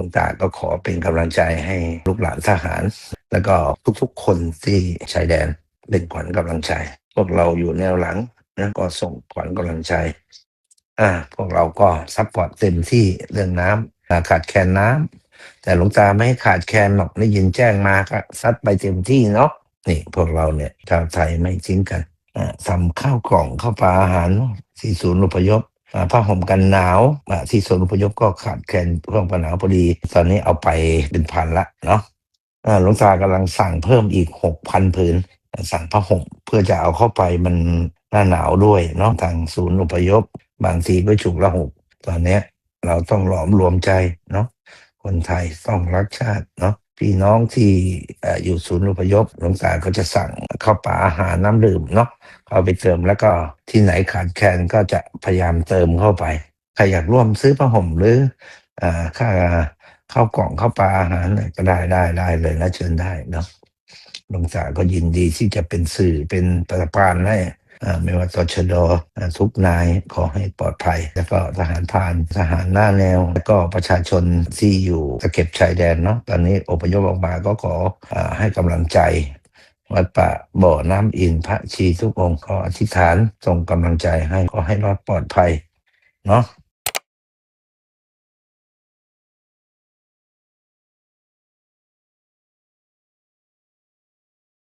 ลวงตาก็ขอเป็นกำลังใจให้ลูกหลานทหาร แล้วก็ทุกๆ คนที่ชายแดนเป็นขวัญกำลังใจ พวกเราอยู่แนวหลังนะก็ส่งขวัญกำลังใจอ่าพวกเราก็ซัพพอร์ตเต็มที่เรื่องน้ำขาดแคลนน้ำแต่หลวงตาไม่ขาดแคลนหรอกได้ยินแจ้งมาก็ซัดไปเต็มที่เนาะนี่พวกเราเนี่ยชาวไทยไม่ทิ้งกันทำข้าวกล่องข้าวปลาอาหารที่ศูนย์อพยพ ผ้าห่มกันหนาวที่ศูนย์อพยพก็ขาดแคลนเรื่องกันหนาวพอดี ตอนนี้เอาไปเป็นพันละเนาะหลวงตากำลังสั่งเพิ่มอีกหกพันผืนสั่งผ้าห่มเพื่อจะเอาเข้าไปมันหน้าหนาวด้วยเนาะทางศูนย์อพยพ บางทีก็ฉุกละหกตอนเนี้ยเราต้องหลอมรวมใจเนาะคนไทยต้องรักชาติเนาะ พี่น้องที่อยู่ศูนย์อพยพหลวงตาก็จะสั่งข้าวปลาอาหารน้ำดื่มเนาะเอาไปเติมแล้วก็ที่ไหนขาดแคลนก็จะพยายามเติมเข้าไปใครอยากร่วมซื้อผ้าห่มหรืออ่าค่าข้าวกล่องข้าวปลาอาหารก็ได้ได้ได้เลยนะเชิญได้เนาะหลวงตาก็ยินดีที่จะเป็นสื่อเป็นประพานให้ ไม่ว่าตชดทุกนายขอให้ปลอดภัย แล้วก็ทหารผ่านทหารหน้าแนว แล้วก็ประชาชนที่อยู่ตะเข็บชายแดนเนาะตอนนี้อพยพออกมาก็ขออาให้กำลังใจวัดป่าบ่อน้ำอินพระชีทุกองค์ขออธิษฐานส่งกำลังใจให้ขอให้รอดปลอดภัยเนาะ